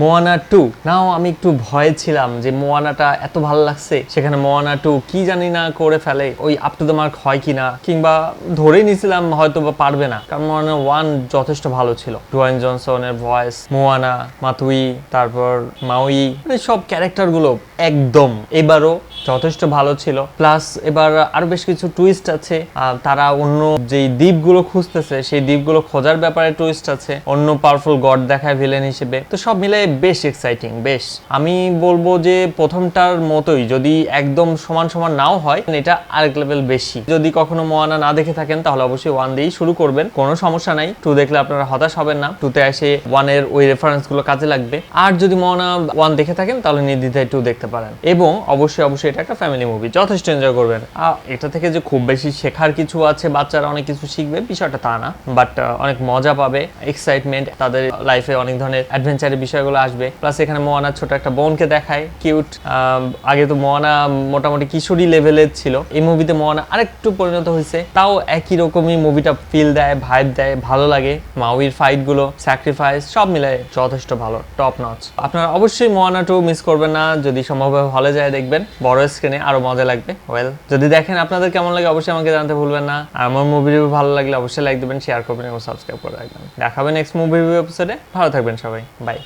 Moana two নাও আমি একটু ভয়ে ছিলাম যে মোয়ানাটা এত ভালো লাগছে, সেখানে মোয়ানা টু কি জানি না করে ফেলে, ওই আপ টু দ্য মার্ক হয় কিনা, কিংবা ধরেই নিছিলাম হয়তো বা পারবে না। কারণ মোয়ানা ওয়ান যথেষ্ট ভালো ছিল। ডোয়েন জনসনের ভয়েস মোয়ানা মাতুই তারপর মাউই মানে সব ক্যারেক্টারগুলো একদম। এবারও যথেষ্ট ভালো ছিল। প্লাস এবার আরও বেশ কিছু টুইস্ট আছে। তারা অন্য যেই দ্বীপগুলো খুঁজতেছে, সেই দ্বীপগুলো খোঁজার ব্যাপারে টুইস্ট আছে। অন্য পাওয়ারফুল গড দেখায় ভিলেন হিসেবে। তো সব মিলে বেশ এক্সাইটিং বেশ। আমি বলব যে প্রথমটার মতোই, যদি একদম সমান সমান নাও হয়, এটা আরেক লেভেল বেশি। যদি কখনো মোয়ানা না দেখে থাকেন, তাহলে অবশ্যই ওয়ান দিয়েই শুরু করবেন। কোনো সমস্যা নাই। টু দেখলে আপনারা হতাশ হবেন না। টুতে এসে ওয়ানের ওই রেফারেন্সগুলো কাজে লাগবে। আর যদি মোয়ানা ওয়ান দেখে থাকেন, তাহলে নির্দ্বিধায় টু দেখতে পারেন। এবং অবশ্যই অবশ্যই এটা একটা ফ্যামিলি মুভি যথেষ্ট এনজয় করবেন। আহ, এটা থেকে যে খুব বেশি শেখার কিছু আছে বাচ্চারা অনেক কিছু শিখবে বিষয়টা তা না বাট অনেক মজা পাবে এক্সাইটমেন্ট তাদের লাইফে অনেক ধরনের অ্যাডভেঞ্চারের বিষয়গুলো আসবে। প্লাস এখানে মোয়ানার ছোট একটা বোনকে দেখায় কিউট আগে তো মোয়ানা মোটামুটি কিশোরী লেভেলের ছিল। এই মুভিতে মোয়ানা আরেকটু পরিণত হয়েছে তাও একই রকমই মুভিটা ফিল দেয় ভাইব দেয় ভালো লাগে। মাউইর ফাইটগুলো স্যাক্রিফাইস সব মিলে যথেষ্ট ভালো টপ নচ আপনারা অবশ্যই মোয়ানা টু মিস করবেন না যদি সম্ভব হলে যায় দেখবেন। বড় স্ক্রিনে আরও মজা লাগবে। ওয়েল যদি দেখেন আপনাদের কেমন লাগে, অবশ্যই আমাকে জানতে ভুলবেন না। আর আমার মুভি রিভিউ ভালো লাগলে অবশ্যই লাইক দেবেন শেয়ার করবেন এবং সাবস্ক্রাইব করে রাখবেন। দেখাবেন নেক্সট মুভি রিভিউ এপিসোডে ভালো থাকবেন সবাই। বাই